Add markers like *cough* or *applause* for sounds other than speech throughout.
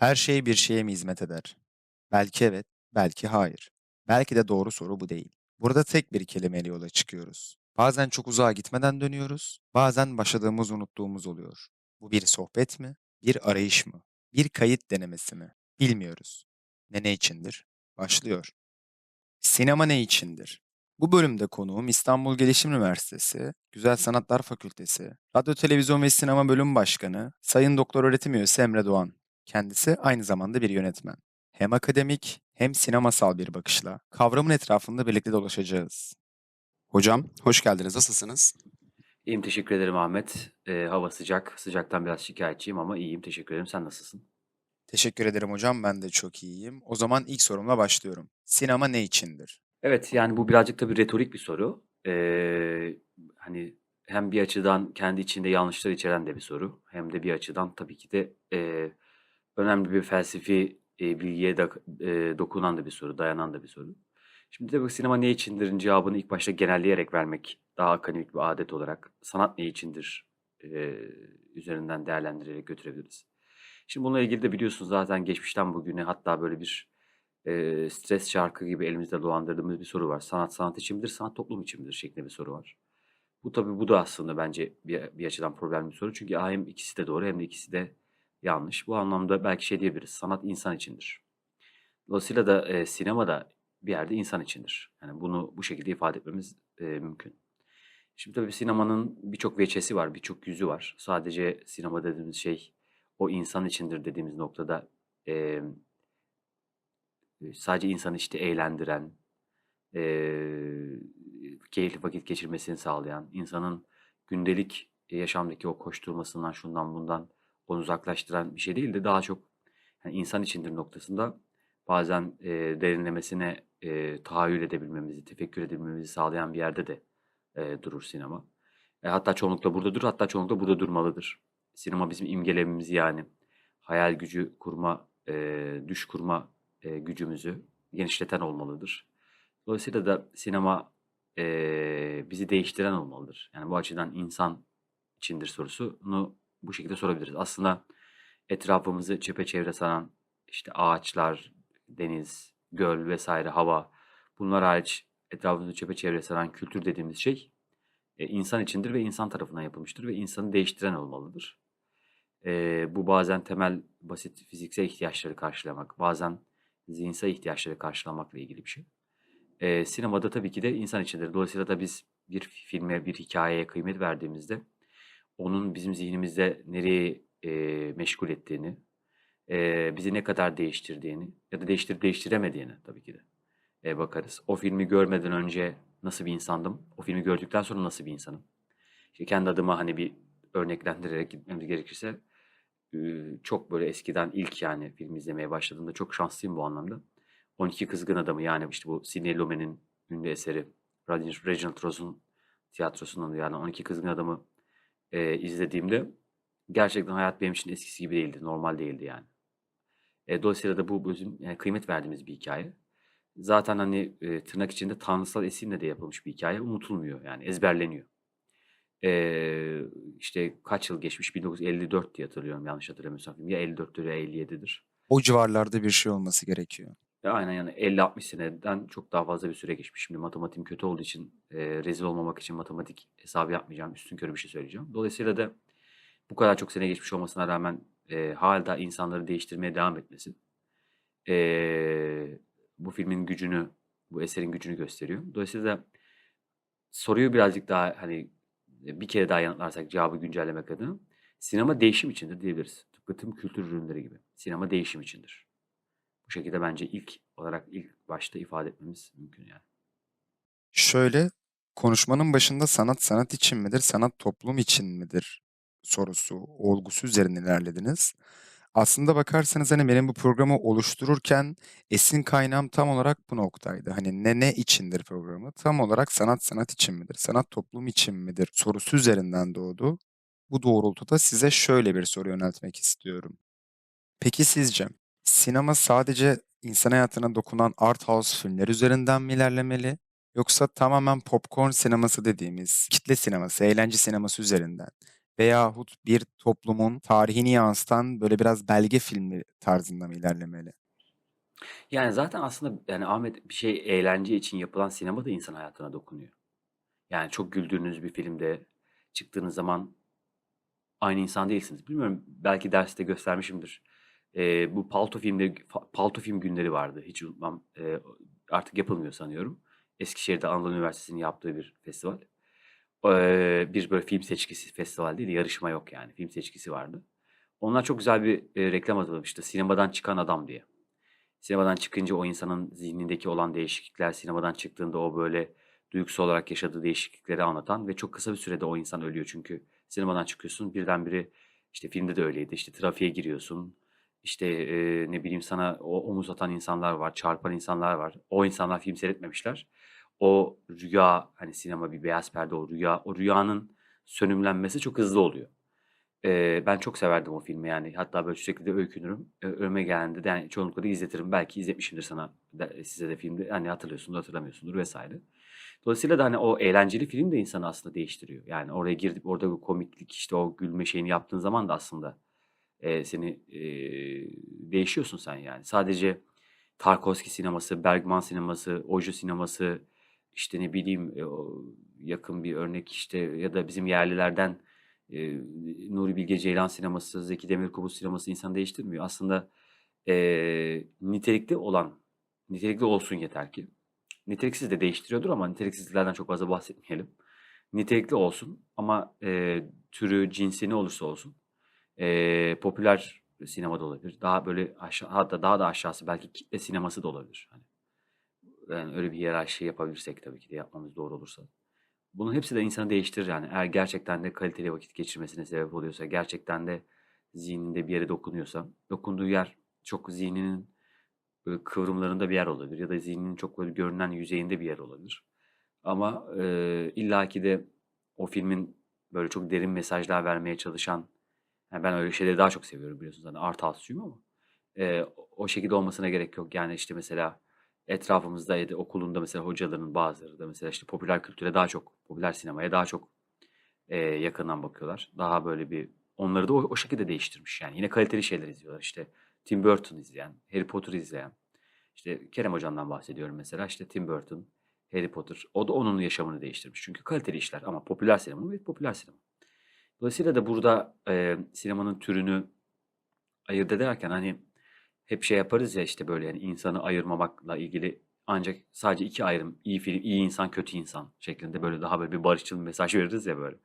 Her şey bir şeye mi hizmet eder? Belki evet, belki hayır. Belki de doğru soru bu değil. Burada tek bir kelimeyle yola çıkıyoruz. Bazen çok uzağa gitmeden dönüyoruz, bazen başladığımız unuttuğumuz oluyor. Bu bir sohbet mi, bir arayış mı, bir kayıt denemesi mi? Bilmiyoruz. Ne ne içindir? Başlıyor. Sinema ne içindir? Bu bölümde konuğum İstanbul Gelişim Üniversitesi, Güzel Sanatlar Fakültesi, Radyo, Televizyon ve Sinema Bölüm Başkanı, Sayın Doktor Öğretim Üyesi Emre Doğan. Kendisi aynı zamanda bir yönetmen. Hem akademik hem sinemasal bir bakışla kavramın etrafında birlikte dolaşacağız. Hocam, hoş geldiniz. Nasılsınız? İyiyim teşekkür ederim Ahmet. Ee, hava sıcak. Sıcaktan biraz şikayetçiyim ama iyiyim teşekkür ederim. Sen nasılsın? Teşekkür ederim hocam. Ben de çok iyiyim. O zaman ilk sorumla başlıyorum. Sinema ne içindir? Evet yani bu birazcık da bir retorik bir soru. Ee, hani hem bir açıdan kendi içinde yanlışlar içeren de bir soru. Hem de bir açıdan tabii ki de e, önemli bir felsefi e, bilgiye de, e, dokunan da bir soru, dayanan da bir soru. Şimdi de sinema ne içindir'in cevabını ilk başta genelleyerek vermek daha akademik bir adet olarak sanat ne içindir e, üzerinden değerlendirerek götürebiliriz. Şimdi bununla ilgili de biliyorsunuz zaten geçmişten bugüne hatta böyle bir e, stres şarkı gibi elimizde dolandırdığımız bir soru var. Sanat sanat için midir, sanat toplum için midir şeklinde bir soru var. Bu tabii bu da aslında bence bir, bir açıdan problemli bir soru. Çünkü hem ikisi de doğru hem de ikisi de yanlış. Bu anlamda belki şey diyebiliriz. Sanat insan içindir. Dolayısıyla da e, sinema da bir yerde insan içindir. Yani bunu bu şekilde ifade etmemiz e, mümkün. Şimdi tabii sinemanın birçok veçesi var, birçok yüzü var. Sadece sinema dediğimiz şey o insan içindir dediğimiz noktada e, sadece insanı işte eğlendiren, e, keyifli vakit geçirmesini sağlayan, insanın gündelik yaşamdaki o koşturmasından, şundan bundan onu uzaklaştıran bir şey değil de daha çok yani insan içindir noktasında bazen e, derinlemesine e, tahayyül edebilmemizi, tefekkür edebilmemizi sağlayan bir yerde de e, durur sinema. E, hatta çoğunlukla burada durur, hatta çoğunlukla burada durmalıdır. Sinema bizim imgelememizi yani hayal gücü kurma, e, düş kurma e, gücümüzü genişleten olmalıdır. Dolayısıyla da sinema e, bizi değiştiren olmalıdır. Yani bu açıdan insan içindir sorusunu bu şekilde sorabiliriz. Aslında etrafımızı çepeçevre saran işte ağaçlar, deniz, göl vesaire, hava bunlar hariç etrafımızı çepeçevre saran kültür dediğimiz şey e, insan içindir ve insan tarafından yapılmıştır ve insanı değiştiren olmalıdır. E, bu bazen temel basit fiziksel ihtiyaçları karşılamak, bazen zihinsel ihtiyaçları karşılamakla ilgili bir şey. E, sinemada tabii ki de insan içindir. Dolayısıyla da biz bir filme, bir hikayeye kıymet verdiğimizde onun bizim zihnimizde nereye e, meşgul ettiğini, e, bizi ne kadar değiştirdiğini ya da değiştirip değiştiremediğini tabii ki de e, bakarız. O filmi görmeden önce nasıl bir insandım, o filmi gördükten sonra nasıl bir insanım. İşte kendi adıma hani bir örneklendirerek gitmemiz gerekirse çok böyle eskiden ilk yani film izlemeye başladığımda çok şanslıyım bu anlamda. 12 Kızgın Adamı yani işte bu Sidney Lumet'in ünlü eseri Reginald Rose'un tiyatrosundan yani 12 Kızgın Adamı e, izlediğimde gerçekten hayat benim için eskisi gibi değildi. Normal değildi yani. E, dolayısıyla da bu bizim yani kıymet verdiğimiz bir hikaye. Zaten hani e, tırnak içinde tanrısal esinle de yapılmış bir hikaye unutulmuyor yani ezberleniyor. Ee, işte kaç yıl geçmiş? 1954 diye hatırlıyorum yanlış hatırlamıyorsam. Ya 54'tür ya 57'dir. O civarlarda bir şey olması gerekiyor. Ya aynen yani 50-60 seneden çok daha fazla bir süre geçmiş. Şimdi matematiğim kötü olduğu için e, rezil olmamak için matematik hesabı yapmayacağım. Üstün körü bir şey söyleyeceğim. Dolayısıyla da bu kadar çok sene geçmiş olmasına rağmen e, hala insanları değiştirmeye devam etmesi e, bu filmin gücünü, bu eserin gücünü gösteriyor. Dolayısıyla da soruyu birazcık daha hani bir kere daha yanıtlarsak cevabı güncellemek adına sinema değişim içindir diyebiliriz. Tıpkı tüm kültür ürünleri gibi. Sinema değişim içindir. Bu şekilde bence ilk olarak ilk başta ifade etmemiz mümkün yani. Şöyle konuşmanın başında sanat sanat için midir, sanat toplum için midir sorusu, olgusu üzerine ilerlediniz. Aslında bakarsanız hani benim bu programı oluştururken esin kaynağım tam olarak bu noktaydı. Hani ne ne içindir programı? Tam olarak sanat sanat için midir? Sanat toplum için midir? Sorusu üzerinden doğdu. Bu doğrultuda size şöyle bir soru yöneltmek istiyorum. Peki sizce sinema sadece insan hayatına dokunan art house filmler üzerinden mi ilerlemeli? Yoksa tamamen popcorn sineması dediğimiz kitle sineması, eğlence sineması üzerinden veyahut bir toplumun tarihini yansıtan böyle biraz belge filmi tarzında mı ilerlemeli? Yani zaten aslında yani Ahmet bir şey eğlence için yapılan sinema da insan hayatına dokunuyor. Yani çok güldüğünüz bir filmde çıktığınız zaman aynı insan değilsiniz. Bilmiyorum belki derste göstermişimdir. Ee, bu Palto filmde Palto film günleri vardı. Hiç unutmam. Ee, artık yapılmıyor sanıyorum. Eskişehir'de Anadolu Üniversitesi'nin yaptığı bir festival. Ee, bir böyle film seçkisi festival değil, yarışma yok yani. Film seçkisi vardı. Onlar çok güzel bir e, reklam hazırlamıştı. Sinemadan çıkan adam diye. Sinemadan çıkınca o insanın zihnindeki olan değişiklikler, sinemadan çıktığında o böyle duygusal olarak yaşadığı değişiklikleri anlatan ve çok kısa bir sürede o insan ölüyor. Çünkü sinemadan çıkıyorsun birdenbire işte filmde de öyleydi. İşte trafiğe giriyorsun. İşte e, ne bileyim sana o omuz atan insanlar var, çarpan insanlar var. O insanlar film seyretmemişler. O rüya hani sinema bir beyaz perde o rüya o rüyanın sönümlenmesi çok hızlı oluyor. Ee, ben çok severdim o filmi yani. Hatta böyle sürekli de öykünürüm. Ee, Ölüme geldiğinde de yani çoğunlukla da izletirim. Belki izletmişimdir sana de, size de filmde. Hani hatırlıyorsundur, hatırlamıyorsundur vesaire. Dolayısıyla da hani o eğlenceli film de insanı aslında değiştiriyor. Yani oraya girip orada bir komiklik işte o gülme şeyini yaptığın zaman da aslında e, seni e, değişiyorsun sen yani. Sadece Tarkovski sineması, Bergman sineması, Ojo sineması, işte ne bileyim e, yakın bir örnek işte ya da bizim yerlilerden e, Nuri Bilge Ceylan sineması, Zeki Demirkubuz sineması insanı değiştirmiyor. Aslında e, nitelikli olan, nitelikli olsun yeter ki. Niteliksiz de değiştiriyordur ama niteliksizliklerden çok fazla bahsetmeyelim. Nitelikli olsun ama e, türü, cinsi ne olursa olsun e, popüler sinemada olabilir. Daha böyle aşağı, hatta daha da aşağısı belki kitle sineması da olabilir. Hani, yani öyle bir hiyerarşi yapabilirsek tabii ki de yapmamız doğru olursa. Bunun hepsi de insanı değiştirir yani. Eğer gerçekten de kaliteli vakit geçirmesine sebep oluyorsa, gerçekten de zihninde bir yere dokunuyorsa, dokunduğu yer çok zihninin kıvrımlarında bir yer olabilir ya da zihninin çok böyle görünen yüzeyinde bir yer olabilir. Ama e, illaki de o filmin böyle çok derin mesajlar vermeye çalışan, yani ben öyle şeyleri daha çok seviyorum biliyorsunuz. Hani art house'cuyum ama e, o şekilde olmasına gerek yok. Yani işte mesela etrafımızda ya da okulunda mesela hocaların bazıları da mesela işte popüler kültüre daha çok, popüler sinemaya daha çok e, yakından bakıyorlar. Daha böyle bir onları da o, o şekilde değiştirmiş. Yani yine kaliteli şeyler izliyorlar. İşte Tim Burton izleyen, Harry Potter izleyen. İşte Kerem Hocam'dan bahsediyorum mesela. İşte Tim Burton, Harry Potter. O da onun yaşamını değiştirmiş. Çünkü kaliteli işler ama popüler sinema ve popüler sinema. Dolayısıyla da burada e, sinemanın türünü ayırt ederken hani hep şey yaparız ya işte böyle yani insanı ayırmamakla ilgili ancak sadece iki ayrım iyi film, iyi insan, kötü insan şeklinde böyle daha böyle bir barışçıl bir mesaj veririz ya böyle.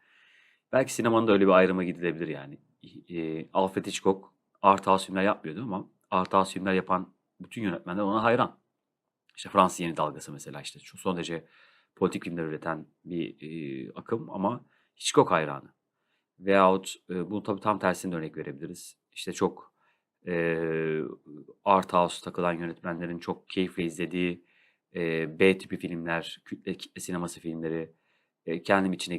Belki sinemanın da öyle bir ayrıma gidilebilir yani. E, Alfred Hitchcock art house filmler yapmıyordu ama art house filmler yapan bütün yönetmenler ona hayran. İşte Fransız yeni dalgası mesela işte şu son derece politik filmler üreten bir e, akım ama Hitchcock hayranı. Veyahut e, bunu tabii tam tersini örnek verebiliriz. İşte çok e, art house takılan yönetmenlerin çok keyifle izlediği e, B tipi filmler, kütle, kitle sineması filmleri e, kendim içine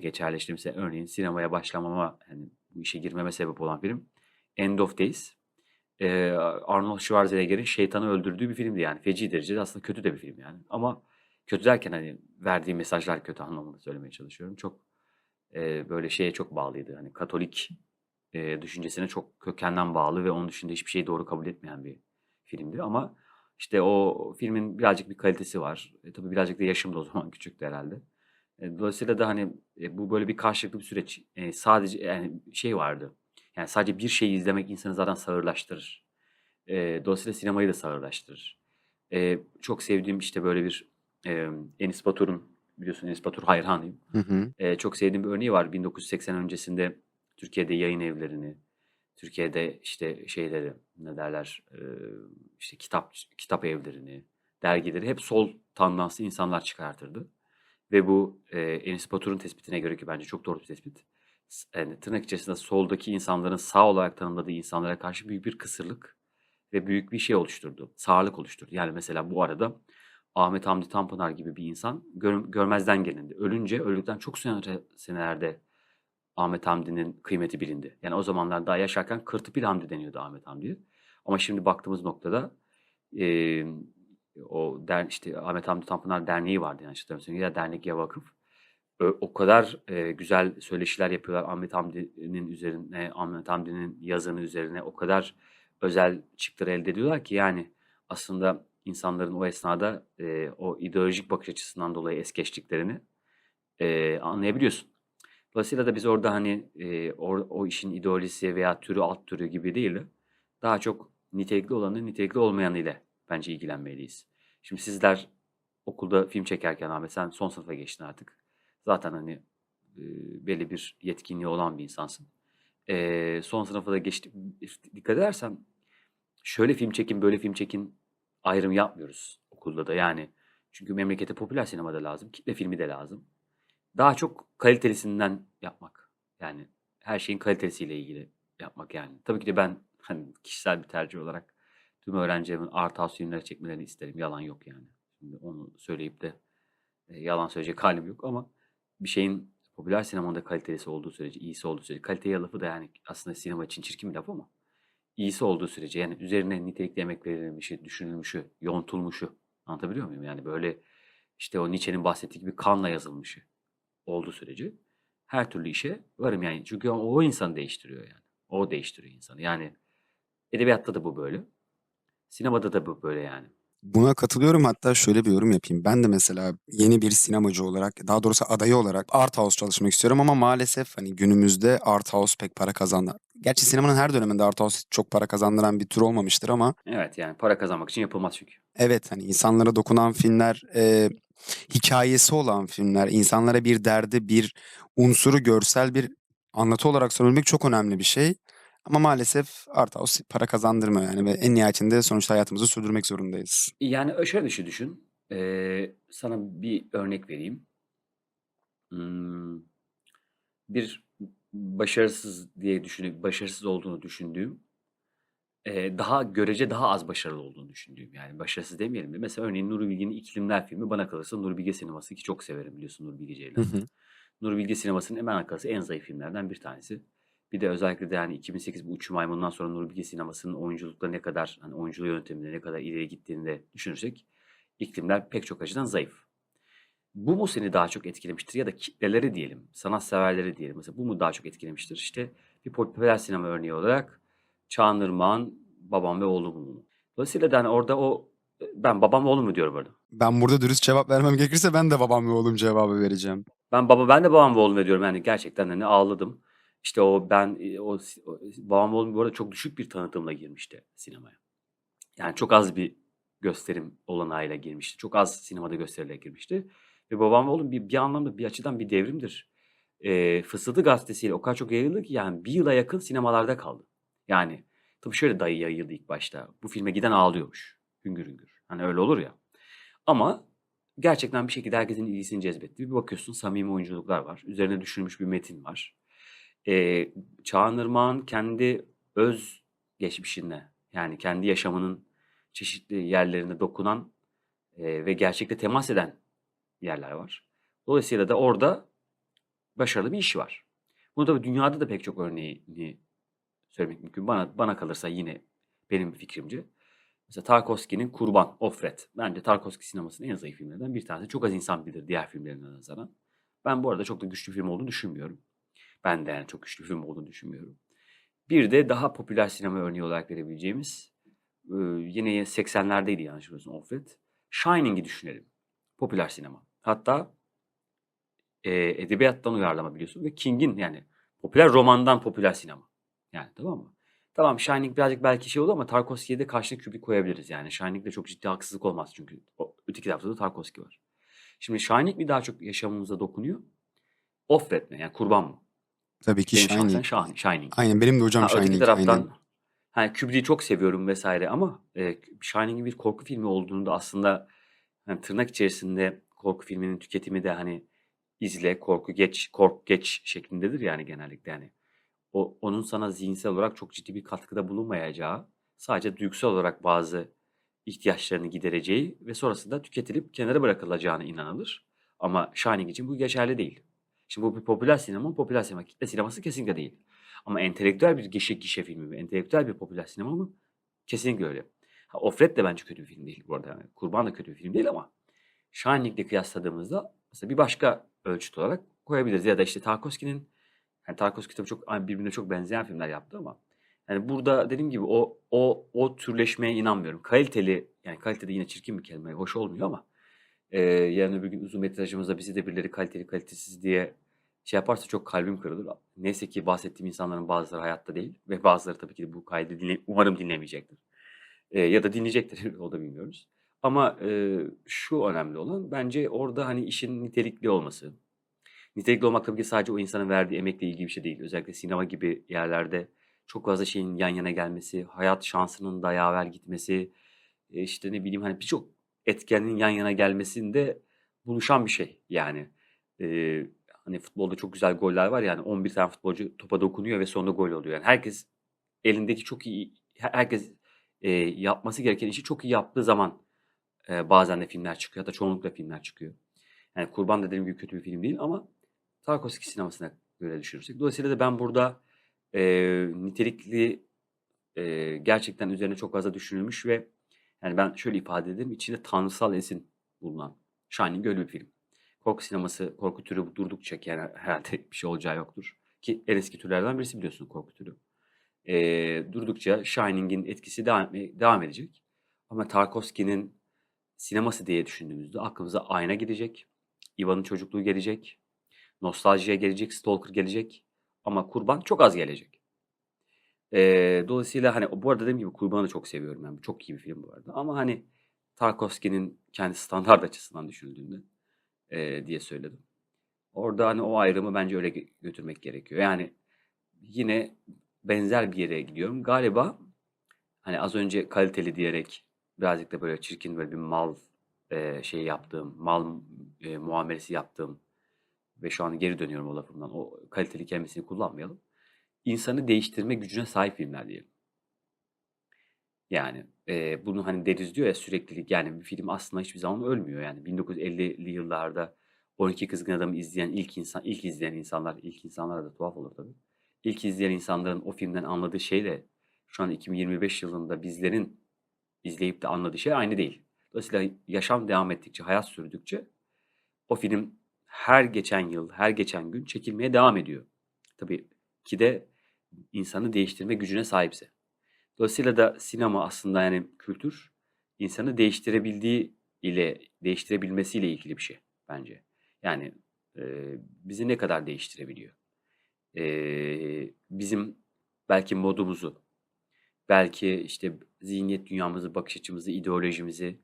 mesela örneğin sinemaya başlamama, yani bu işe girmeme sebep olan film End of Days. E, Arnold Schwarzenegger'in şeytanı öldürdüğü bir filmdi yani. Feci derecede aslında kötü de bir film yani. Ama kötü derken hani verdiği mesajlar kötü anlamında söylemeye çalışıyorum. Çok e, böyle şeye çok bağlıydı. Hani Katolik e, düşüncesine çok kökenden bağlı ve onun dışında hiçbir şeyi doğru kabul etmeyen bir filmdi. Ama işte o filmin birazcık bir kalitesi var. E, tabii birazcık da yaşım da o *laughs* zaman küçüktü herhalde. E, dolayısıyla da hani e, bu böyle bir karşılıklı bir süreç. E, sadece yani şey vardı. Yani sadece bir şeyi izlemek insanı zaten sağırlaştırır. E, dolayısıyla sinemayı da sağırlaştırır. E, çok sevdiğim işte böyle bir e, Enis Batur'un biliyorsun Enis Batur hayranıyım. Hı hı. E, çok sevdiğim bir örneği var. 1980 öncesinde Türkiye'de yayın evlerini, Türkiye'de işte şeyleri ne derler e, işte kitap kitap evlerini, dergileri hep sol tandanslı insanlar çıkartırdı. Ve bu e, Enis Batur'un tespitine göre ki bence çok doğru bir tespit. Yani tırnak içerisinde soldaki insanların sağ olarak tanımladığı insanlara karşı büyük bir kısırlık ve büyük bir şey oluşturdu. Sağlık oluşturdu. Yani mesela bu arada Ahmet Hamdi Tanpınar gibi bir insan gör, görmezden gelindi. Ölünce öldükten çok sonra senelerde Ahmet Hamdi'nin kıymeti bilindi. Yani o zamanlar daha yaşarken Kırtıpil Hamdi deniyordu Ahmet Hamdi'ye. Ama şimdi baktığımız noktada e, o der, işte Ahmet Hamdi Tanpınar Derneği vardı yani işte ya dernek ya vakıf. Ö o kadar, eee, güzel söyleşiler yapıyorlar Ahmet Hamdi'nin üzerine, Ahmet Hamdi'nin yazını üzerine o kadar özel çıktılar elde ediyorlar ki yani aslında insanların o esnada, eee, o ideolojik bakış açısından dolayı es geçtiklerini, eee, anlayabiliyorsun. Dolayısıyla da biz orada, hani, eee, or o işin ideolojisi veya türü, alt türü gibi değil de daha çok nitelikli olanı, nitelikli olmayanıyla bence ilgilenmeliyiz. Şimdi sizler okulda film çekerken Ahmet sen son sınıfa geçtin artık. Zaten, hani, eee, belli bir yetkinliği olan bir insansın. Eee, son sınıfa da geçti dikkat edersen şöyle film çekin, böyle film çekin ayrımı yapmıyoruz okulda da. Yani çünkü memlekete popüler sinema da lazım, kitle filmi de lazım. Daha çok kalitelisinden yapmak. Yani her şeyin kalitesiyle ilgili yapmak yani. Tabii ki de ben, hani, kişisel bir tercih olarak tüm öğrencilerimin art house filmleri çekmelerini isterim. Yalan yok yani. Şimdi onu söyleyip de, eee, yalan söyleyecek hâlim yok ama bir şeyin popüler sinemanın da kalitelisi olduğu sürece, iyisi olduğu sürece kalite lafı da yani aslında sinema için çirkin bir laf ama iyisi olduğu sürece yani üzerine nitelikli emek verilmişi, düşünülmüşü, yontulmuşu anlatabiliyor muyum? Yani böyle işte o Nietzsche'nin bahsettiği gibi kanla yazılmışı olduğu sürece her türlü işe varım yani. Çünkü o, o insanı değiştiriyor yani. O değiştiriyor insanı. Yani edebiyatta da bu böyle. Sinemada da bu böyle yani. Buna katılıyorum. Hatta şöyle bir yorum yapayım. Ben de mesela yeni bir sinemacı olarak, daha doğrusu adayı olarak art house çalışmak istiyorum ama maalesef hani günümüzde art house pek para kazandı. Gerçi sinemanın her döneminde art house çok para kazandıran bir tür olmamıştır ama Evet yani para kazanmak için yapılmaz çünkü. evet hani insanlara dokunan filmler, e, hikayesi olan filmler, insanlara bir derdi, bir unsuru görsel bir anlatı olarak sunabilmek çok önemli bir şey. Ama maalesef art house para kazandırmıyor yani ve en nihayetinde sonuçta hayatımızı sürdürmek zorundayız. Yani şöyle bir şey düşün. Ee, sana bir örnek vereyim. Hmm, bir başarısız diye düşünüp başarısız olduğunu düşündüğüm e, daha görece daha az başarılı olduğunu düşündüğüm yani başarısız demeyelim de mesela örneğin Nuri Bilge'nin İklimler filmi bana kalırsa Nuri Bilge sineması ki çok severim biliyorsun Nuri Bilge hı. Nuri Bilge sinemasının hemen kalırsa en zayıf filmlerden bir tanesi. Bir de özellikle de yani 2008 bu Uçu Maymun'dan sonra Nuri Bilge sinemasının oyunculukta ne kadar hani oyunculuğu yönteminde ne kadar ileri gittiğini de düşünürsek iklimler pek çok açıdan zayıf. Bu mu seni daha çok etkilemiştir ya da kitleleri diyelim, sanatseverleri diyelim. Mesela bu mu daha çok etkilemiştir? İşte bir popüler sinema örneği olarak Çağan Irmak'ın Babam ve Oğlum? Dolayısıyla da hani orada o ben babam ve oğlum mu diyorum orada. Ben burada dürüst cevap vermem gerekirse ben de babam ve oğlum cevabı vereceğim. Ben baba ben de babam ve oğlum diyorum yani gerçekten hani ağladım. İşte o ben e, o, o ve oğlum bu arada çok düşük bir tanıtımla girmişti sinemaya. Yani çok az bir gösterim olanağıyla girmişti. Çok az sinemada gösteriyle girmişti. Ve babam oğlum bir, bir anlamda bir açıdan bir devrimdir. E, Fısıltı gazetesiyle o kadar çok yayıldı ki yani bir yıla yakın sinemalarda kaldı. Yani tabii şöyle dayı yayıldı ilk başta. Bu filme giden ağlıyormuş. Hüngür hüngür. Hani öyle olur ya. Ama gerçekten bir şekilde herkesin ilgisini cezbetti. Bir bakıyorsun samimi oyunculuklar var. Üzerine düşünülmüş bir metin var. Ee, Çağan kendi öz geçmişine yani kendi yaşamının çeşitli yerlerine dokunan e, ve gerçekte temas eden yerler var. Dolayısıyla da orada başarılı bir iş var. Bunu tabii dünyada da pek çok örneğini söylemek mümkün. Bana bana kalırsa yine benim fikrimce. Mesela Tarkovski'nin Kurban, Offred. Bence Tarkovski sinemasının en zayıf filmlerinden bir tanesi. Çok az insan bilir diğer filmlerine nazaran. Ben bu arada çok da güçlü film olduğunu düşünmüyorum. Ben de yani çok güçlü film olduğunu düşünmüyorum. Bir de daha popüler sinema örneği olarak verebileceğimiz yine 80'lerdeydi yanlış bilmiyorsam Offred. Shining'i düşünelim. Popüler sinema. Hatta e, edebiyattan uyarlama biliyorsun ve King'in yani popüler romandan popüler sinema. Yani tamam mı? Tamam Shining birazcık belki şey oldu ama Tarkovski'ye de karşına Kubrick koyabiliriz yani. Shining'de çok ciddi haksızlık olmaz çünkü o, öteki tarafta da Tarkovski var. Şimdi Shining mi daha çok yaşamımıza dokunuyor? Offred mi? Yani kurban mı? Tabii ki Benim şahsen Shining. Shining. Shining. Aynen benim de hocam Ha, öteki Shining. taraftan Aynen. hani Kubrick'i çok seviyorum vesaire ama e, Shining'in bir korku filmi olduğunu da aslında hani tırnak içerisinde korku filminin tüketimi de hani izle, korku geç, kork geç şeklindedir yani genellikle yani. O, onun sana zihinsel olarak çok ciddi bir katkıda bulunmayacağı, sadece duygusal olarak bazı ihtiyaçlarını gidereceği ve sonrasında tüketilip kenara bırakılacağına inanılır. Ama Shining için bu geçerli değil. Şimdi bu bir popüler sinema, mı? popüler sinema, kitle sineması kesinlikle değil. Ama entelektüel bir gişe gişe filmi mi, entelektüel bir popüler sinema mı? Kesinlikle öyle. Ha, Offred de bence kötü bir film değil bu arada. Yani Kurban da kötü bir film değil ama Shining'le kıyasladığımızda mesela bir başka ölçüt olarak koyabiliriz. Ya da işte Tarkovski'nin yani Tarkovski tabii çok birbirine çok benzeyen filmler yaptı ama yani burada dediğim gibi o o o türleşmeye inanmıyorum. Kaliteli yani kalitede yine çirkin bir kelime, hoş olmuyor ama e, yarın öbür gün uzun metrajımızda bizi de birileri kaliteli kalitesiz diye şey yaparsa çok kalbim kırılır. Neyse ki bahsettiğim insanların bazıları hayatta değil ve bazıları tabii ki bu kaydı dinle, umarım dinlemeyecektir. E, ya da dinleyecektir *laughs* o da bilmiyoruz. Ama e, şu önemli olan bence orada hani işin nitelikli olması. Nitelikli olmak tabii ki sadece o insanın verdiği emekle ilgili bir şey değil. Özellikle sinema gibi yerlerde çok fazla şeyin yan yana gelmesi, hayat şansının da yaver gitmesi, e, işte ne bileyim hani birçok etkenin yan yana gelmesinde buluşan bir şey. Yani e, hani futbolda çok güzel goller var yani 11 tane futbolcu topa dokunuyor ve sonunda gol oluyor. Yani herkes elindeki çok iyi, herkes e, yapması gereken işi çok iyi yaptığı zaman e, bazen de filmler çıkıyor. Hatta çoğunlukla filmler çıkıyor. Yani Kurban dediğim gibi kötü bir film değil ama Tarkovski sinemasına göre düşünürsek. Dolayısıyla da ben burada e, nitelikli e, gerçekten üzerine çok fazla düşünülmüş ve yani ben şöyle ifade ederim içinde tanrısal esin bulunan Shining öyle bir film. Korku sineması, korku türü durdukça yani herhalde *laughs* bir şey olacağı yoktur. Ki en eski türlerden birisi biliyorsun korku türü. E, durdukça Shining'in etkisi devam, devam edecek. Ama Tarkovski'nin sineması diye düşündüğümüzde aklımıza Ayna gidecek. Ivan'ın çocukluğu gelecek. Nostaljiye gelecek, Stalker gelecek. Ama Kurban çok az gelecek. Ee, dolayısıyla hani bu arada dediğim gibi Kurban'ı da çok seviyorum. Yani çok iyi bir film bu arada. Ama hani Tarkovski'nin kendi standart açısından düşünüldüğünde e, diye söyledim. Orada hani o ayrımı bence öyle götürmek gerekiyor. Yani yine benzer bir yere gidiyorum. Galiba hani az önce kaliteli diyerek birazcık da böyle çirkin böyle bir mal e, şey yaptığım, mal e, muamelesi yaptığım ve şu an geri dönüyorum o lafımdan. O kaliteli kelimesini kullanmayalım. İnsanı değiştirme gücüne sahip filmler diyelim. Yani e, bunu hani deriz diyor ya süreklilik yani bir film aslında hiçbir zaman ölmüyor yani 1950'li yıllarda 12 Kızgın Adam'ı izleyen ilk insan ilk izleyen insanlar ilk insanlara da tuhaf olur tabii. İlk izleyen insanların o filmden anladığı şeyle şu an 2025 yılında bizlerin izleyip de anladığı şey aynı değil. Dolayısıyla yaşam devam ettikçe, hayat sürdükçe o film her geçen yıl, her geçen gün çekilmeye devam ediyor. Tabii ki de insanı değiştirme gücüne sahipse. Dolayısıyla da sinema aslında yani kültür insanı değiştirebildiği ile değiştirebilmesiyle ilgili bir şey bence. Yani e, bizi ne kadar değiştirebiliyor? E, bizim belki modumuzu, belki işte zihniyet dünyamızı, bakış açımızı, ideolojimizi,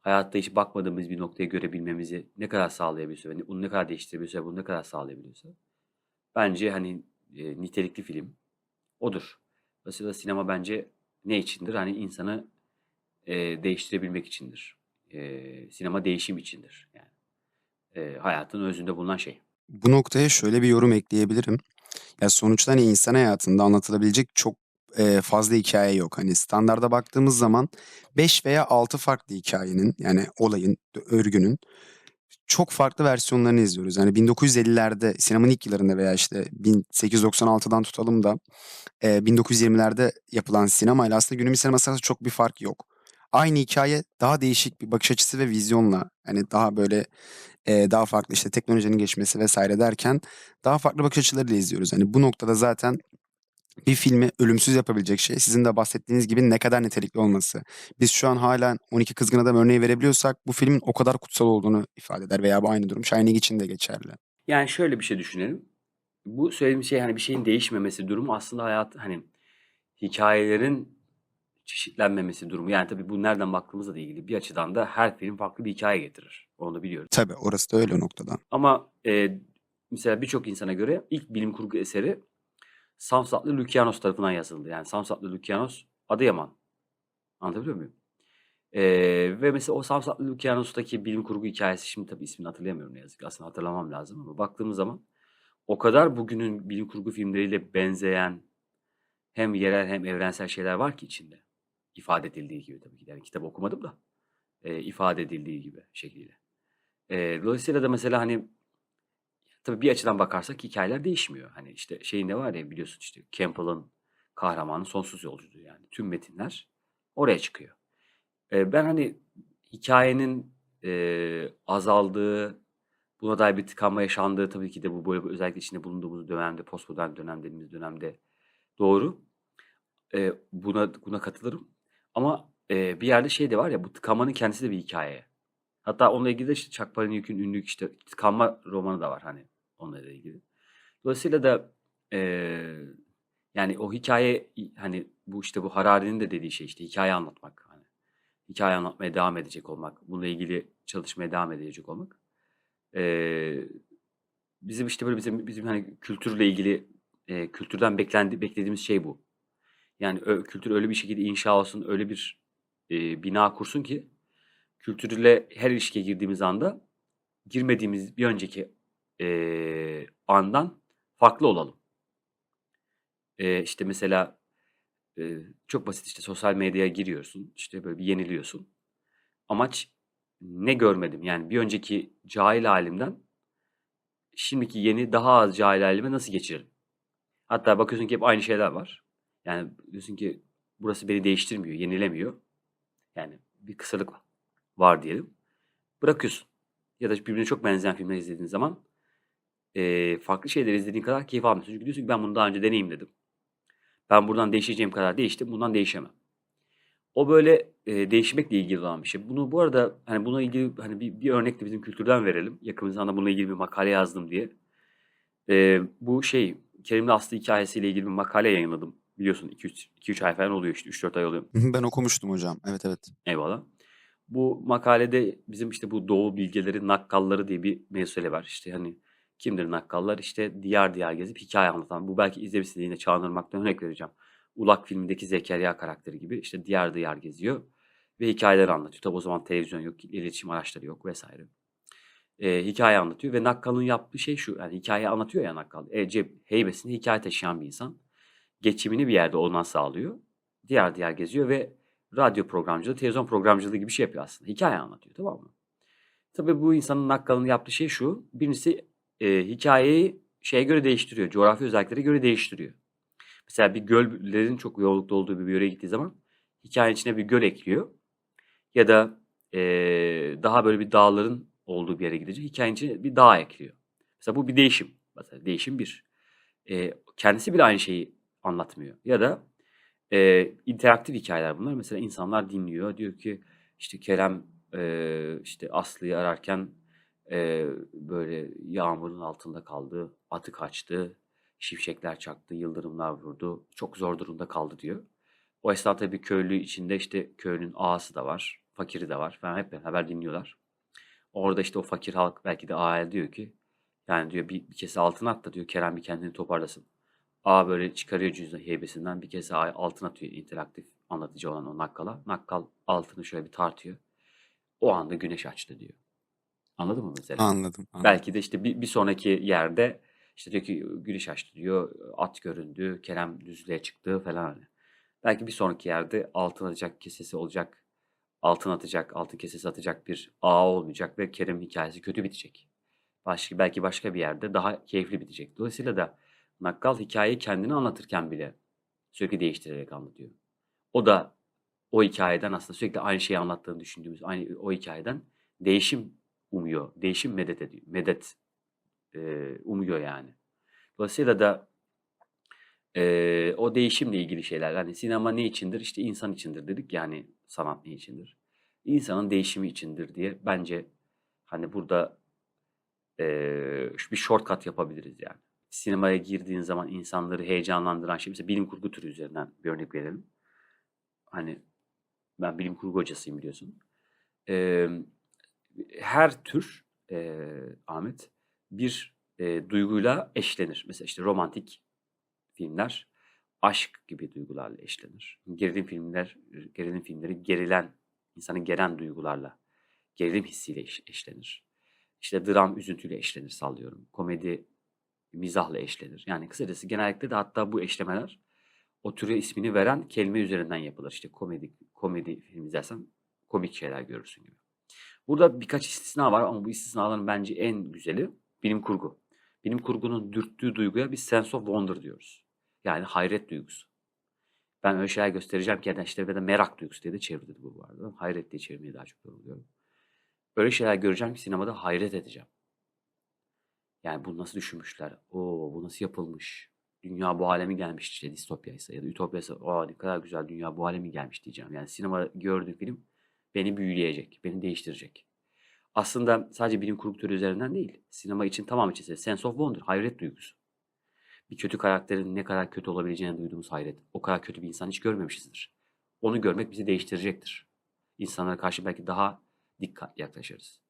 hayatta hiç bakmadığımız bir noktaya görebilmemizi ne kadar sağlayabiliyorsa, yani bunu ne kadar değiştirebiliyorsa, bunu ne kadar sağlayabiliyorsa bence hani e, nitelikli film odur. Dolayısıyla sinema bence ne içindir? Hani insanı e, değiştirebilmek içindir. E, sinema değişim içindir. Yani e, hayatın özünde bulunan şey. Bu noktaya şöyle bir yorum ekleyebilirim. Ya sonuçta hani insan hayatında anlatılabilecek çok e, fazla hikaye yok. Hani standarda baktığımız zaman 5 veya 6 farklı hikayenin yani olayın, örgünün çok farklı versiyonlarını izliyoruz. Yani 1950'lerde sinemanın ilk yıllarında veya işte 1896'dan tutalım da e, 1920'lerde yapılan sinemayla aslında günümüz sineması arasında çok bir fark yok. Aynı hikaye daha değişik bir bakış açısı ve vizyonla hani daha böyle e, daha farklı işte teknolojinin geçmesi vesaire derken daha farklı bakış açılarıyla izliyoruz. Hani bu noktada zaten bir filmi ölümsüz yapabilecek şey sizin de bahsettiğiniz gibi ne kadar nitelikli olması. Biz şu an hala 12 Kızgın Adam örneği verebiliyorsak bu filmin o kadar kutsal olduğunu ifade eder veya bu aynı durum Shining için de geçerli. Yani şöyle bir şey düşünelim. Bu söylediğim şey hani bir şeyin değişmemesi durumu aslında hayat hani hikayelerin çeşitlenmemesi durumu. Yani tabii bu nereden baktığımızla da ilgili bir açıdan da her film farklı bir hikaye getirir. Onu da biliyoruz. Tabii orası da öyle noktadan. Ama e, mesela birçok insana göre ilk bilim kurgu eseri Samsatlı Lükyanos tarafından yazıldı. Yani Samsatlı Lükyanos Adıyaman. Anlatabiliyor muyum? Ee, ve mesela o Samsatlı Lükyanos'taki bilim kurgu hikayesi şimdi tabii ismini hatırlayamıyorum ne yazık ki. Aslında hatırlamam lazım ama baktığımız zaman o kadar bugünün bilim kurgu filmleriyle benzeyen hem yerel hem evrensel şeyler var ki içinde. ifade edildiği gibi tabii ki. Yani kitap okumadım da e, ifade edildiği gibi şekliyle. E, dolayısıyla da mesela hani Tabii bir açıdan bakarsak hikayeler değişmiyor. Hani işte şeyinde var ya biliyorsun işte Campbell'ın kahramanı sonsuz yolculuğu yani. Tüm metinler oraya çıkıyor. Ee, ben hani hikayenin e, azaldığı, buna dair bir tıkanma yaşandığı tabii ki de bu böyle özellikle içinde bulunduğumuz dönemde, postmodern dönem dediğimiz dönemde doğru. Eee, buna buna katılırım. Ama eee, bir yerde şey de var ya bu tıkanmanın kendisi de bir hikaye. Hatta onunla ilgili de işte Chuck Palahniuk'un ünlü işte tıkanma romanı da var hani onunla ilgili. Dolayısıyla da eee, yani o hikaye hani bu işte bu Harari'nin de dediği şey işte hikaye anlatmak. Hani hikaye anlatmaya devam edecek olmak. Bununla ilgili çalışmaya devam edecek olmak. Eee, bizim işte böyle bizim bizim hani kültürle ilgili eee, kültürden beklendi beklediğimiz şey bu. Yani ö, kültür öyle bir şekilde inşa olsun, öyle bir eee, bina kursun ki kültürle her ilişkiye girdiğimiz anda girmediğimiz bir önceki eee, andan farklı olalım. Eee, işte mesela eee, çok basit işte sosyal medyaya giriyorsun, işte böyle bir yeniliyorsun. Amaç ne görmedim yani bir önceki cahil halimden şimdiki yeni daha az cahil halime nasıl geçiririm? Hatta bakıyorsun ki hep aynı şeyler var. Yani diyorsun ki burası beni değiştirmiyor, yenilemiyor. Yani bir kısırlık var diyelim. Bırakıyorsun. Ya da birbirine çok benzeyen filmler izlediğin zaman eee, farklı şeyler izlediğin kadar keyif almıyorsun. Çünkü diyorsun ki ben bunu daha önce deneyimledim. Ben buradan değişeceğim kadar değiştim. Bundan değişemem. O böyle eee, değişmekle ilgili olan bir şey. Bunu bu arada hani buna ilgili hani bir, bir örnek de bizim kültürden verelim. Yakın zamanda bununla ilgili bir makale yazdım diye. Eee, bu şey Kerim'le Aslı hikayesiyle ilgili bir makale yayınladım. Biliyorsun 2-3 ay falan oluyor işte 3-4 ay oluyor. Ben okumuştum hocam. Evet evet. Eyvallah. Bu makalede bizim işte bu doğu bilgeleri nakkalları diye bir mesele var. İşte hani kimdir nakkallar? İşte diyar diyar gezip hikaye anlatan. Bu belki izlemişsiniz yine Çağınırmak'tan örnek vereceğim. Ulak filmindeki Zekeriya karakteri gibi işte diyar diyar geziyor ve hikayeler anlatıyor. Tabi o zaman televizyon yok, iletişim araçları yok vesaire. Ee, hikaye anlatıyor ve Nakkal'ın yaptığı şey şu. Yani hikaye anlatıyor ya Nakkal. E, cep heybesinde hikaye taşıyan bir insan. Geçimini bir yerde olman sağlıyor. Diğer diğer geziyor ve radyo programcılığı, televizyon programcılığı gibi bir şey yapıyor aslında. Hikaye anlatıyor tamam mı? Tabii bu insanın Nakkal'ın yaptığı şey şu. Birincisi e, hikayeyi şeye göre değiştiriyor. Coğrafi özelliklere göre değiştiriyor. Mesela bir göllerin çok yoğunlukta olduğu bir yere gittiği zaman hikayenin içine bir göl ekliyor. Ya da e, daha böyle bir dağların olduğu bir yere gidecek. Hikayenin içine bir dağ ekliyor. Mesela bu bir değişim. Mesela değişim bir. E, kendisi bile aynı şeyi anlatmıyor. Ya da e, interaktif hikayeler bunlar. Mesela insanlar dinliyor. Diyor ki işte Kerem e, işte Aslı'yı ararken e, böyle yağmurun altında kaldı. Atı kaçtı. Şimşekler çaktı. Yıldırımlar vurdu. Çok zor durumda kaldı diyor. O esnada tabii köylü içinde işte köylünün ağası da var. Fakiri de var falan hep beraber dinliyorlar. Orada işte o fakir halk belki de ağaya diyor ki yani diyor bir, bir kese altın at da diyor Kerem bir kendini toparlasın. A böyle çıkarıyor cüzdan heybesinden bir kese altın atıyor interaktif anlatıcı olan o nakkala. Nakkal altını şöyle bir tartıyor. O anda güneş açtı diyor. Anladın mı mesela? Anladım. anladım. Belki de işte bir, bir sonraki yerde işte diyor ki güneş açtı diyor. At göründü. Kerem düzlüğe çıktı falan hani. Belki bir sonraki yerde altın atacak kesesi olacak. Altın atacak, altın kesesi atacak bir ağ olmayacak ve Kerem hikayesi kötü bitecek. Başka, belki başka bir yerde daha keyifli bitecek. Dolayısıyla da Nakkal hikayeyi kendini anlatırken bile sürekli değiştirerek anlatıyor. O da o hikayeden aslında sürekli aynı şeyi anlattığını düşündüğümüz aynı o hikayeden değişim umuyor. Değişim medet ediyor. Medet e, umuyor yani. Dolayısıyla da e, o değişimle ilgili şeyler. Hani sinema ne içindir? İşte insan içindir dedik. Yani sanat ne içindir? İnsanın değişimi içindir diye bence hani burada e, bir shortcut yapabiliriz yani. Sinemaya girdiğin zaman insanları heyecanlandıran şey mesela bilim kurgu türü üzerinden bir örnek verelim. Hani ben bilim kurgu hocasıyım biliyorsun. E, her tür e, Ahmet bir e, duyguyla eşlenir. Mesela işte romantik filmler aşk gibi duygularla eşlenir. Gerilim filmler, gerilim filmleri gerilen, insanı geren duygularla, gerilim hissiyle eş, eşlenir. İşte dram üzüntüyle eşlenir sallıyorum. Komedi mizahla eşlenir. Yani kısacası genellikle de hatta bu eşlemeler o türe ismini veren kelime üzerinden yapılır. İşte komedi, komedi film izlersen komik şeyler görürsün gibi. Burada birkaç istisna var ama bu istisnaların bence en güzeli bilim kurgu. Bilim kurgunun dürttüğü duyguya biz sense of wonder diyoruz. Yani hayret duygusu. Ben öyle şeyler göstereceğim ki yani işte merak duygusu diye de çevrildi bu bu arada. Hayret diye çevirmeyi daha çok yoruluyorum. Öyle şeyler göreceğim ki sinemada hayret edeceğim. Yani bunu nasıl düşünmüşler? Oo bu nasıl yapılmış? Dünya bu alemi gelmiş işte distopya ise ya da ütopya ise aa ne kadar güzel dünya bu alemi gelmiş diyeceğim. Yani sinema gördüğüm film beni büyüleyecek, beni değiştirecek. Aslında sadece bilim kurgu türü üzerinden değil. Sinema için tamam için sense of wonder, hayret duygusu. Bir kötü karakterin ne kadar kötü olabileceğini duyduğumuz hayret. O kadar kötü bir insan hiç görmemişizdir. Onu görmek bizi değiştirecektir. İnsanlara karşı belki daha dikkat yaklaşırız.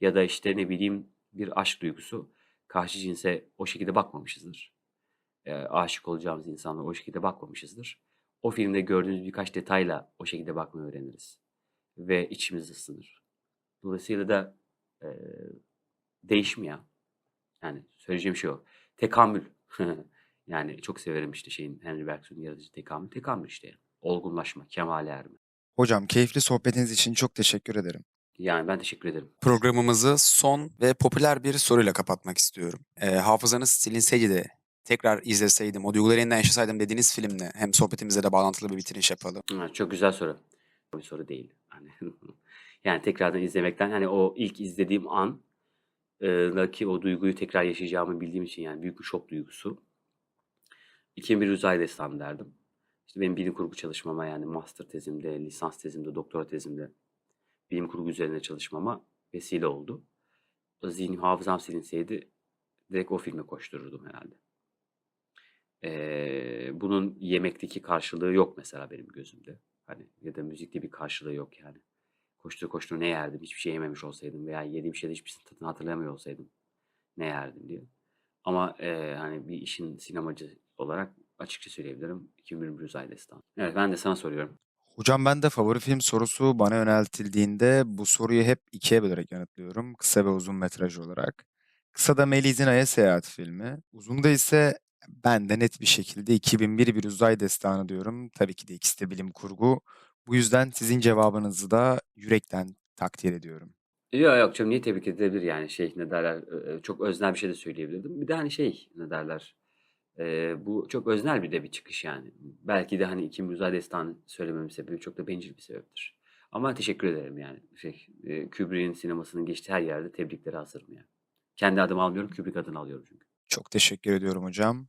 Ya da işte ne bileyim bir aşk duygusu. Karşı cinse o şekilde bakmamışızdır. E, aşık olacağımız insanlara o şekilde bakmamışızdır. O filmde gördüğümüz birkaç detayla o şekilde bakmayı öğreniriz. Ve içimiz ısınır. Dolayısıyla da e, değişmiyor. Yani söyleyeceğim şey o. Tekamül. *laughs* yani çok severim işte şeyin Henry Bergson'un yaratıcı tekamül. Tekamül işte. Olgunlaşma, kemale erme. Hocam keyifli sohbetiniz için çok teşekkür ederim. Yani ben teşekkür ederim. Programımızı son ve popüler bir soruyla kapatmak istiyorum. Ee, hafızanız silinseydi de tekrar izleseydim, o duyguları yeniden yaşasaydım dediğiniz filmle hem sohbetimize de bağlantılı bir bitiriş yapalım. Ha, çok güzel soru. Bir soru değil. Hani *laughs* yani tekrardan izlemekten hani o ilk izlediğim an daki o duyguyu tekrar yaşayacağımı bildiğim için yani büyük bir şok duygusu. 2001 Uzay Destanı derdim. İşte benim bilim kurgu çalışmama yani master tezimde, lisans tezimde, doktora tezimde bilim kurgu üzerine çalışmama vesile oldu. O zihni hafızam silinseydi direkt o filme koştururdum herhalde. Ee, bunun yemekteki karşılığı yok mesela benim gözümde. Hani ya da müzikte bir karşılığı yok yani. Koştur koştur ne yerdim hiçbir şey yememiş olsaydım veya yediğim şeyde hiçbirisinin tadını hatırlamıyor olsaydım ne yerdim diye. Ama e, hani bir işin sinemacı olarak açıkça söyleyebilirim 2001 Uzay Destanı. Evet ben de sana soruyorum. Hocam ben de favori film sorusu bana yöneltildiğinde bu soruyu hep ikiye bölerek yanıtlıyorum. Kısa ve uzun metraj olarak. Kısada Meliz'in Ay'a Seyahat filmi. Uzunda ise ben de net bir şekilde 2001 Bir Uzay Destanı diyorum. Tabii ki de ikisi de bilim kurgu. Bu yüzden sizin cevabınızı da yürekten takdir ediyorum. Yok yok canım niye tebrik edilebilir yani şey ne derler e, e, çok öznel bir şey de söyleyebilirdim. Bir de hani şey ne derler e, bu çok öznel bir de bir çıkış yani. Belki de hani İkim Uzay Destanı söylememin sebebi çok da bencil bir sebeptir. Ama teşekkür ederim yani. Şey, e, Kubrick'in sinemasının geçtiği her yerde tebriklere hazırım yani. Kendi adımı almıyorum Kubrick adını alıyorum çünkü. Çok teşekkür ediyorum hocam.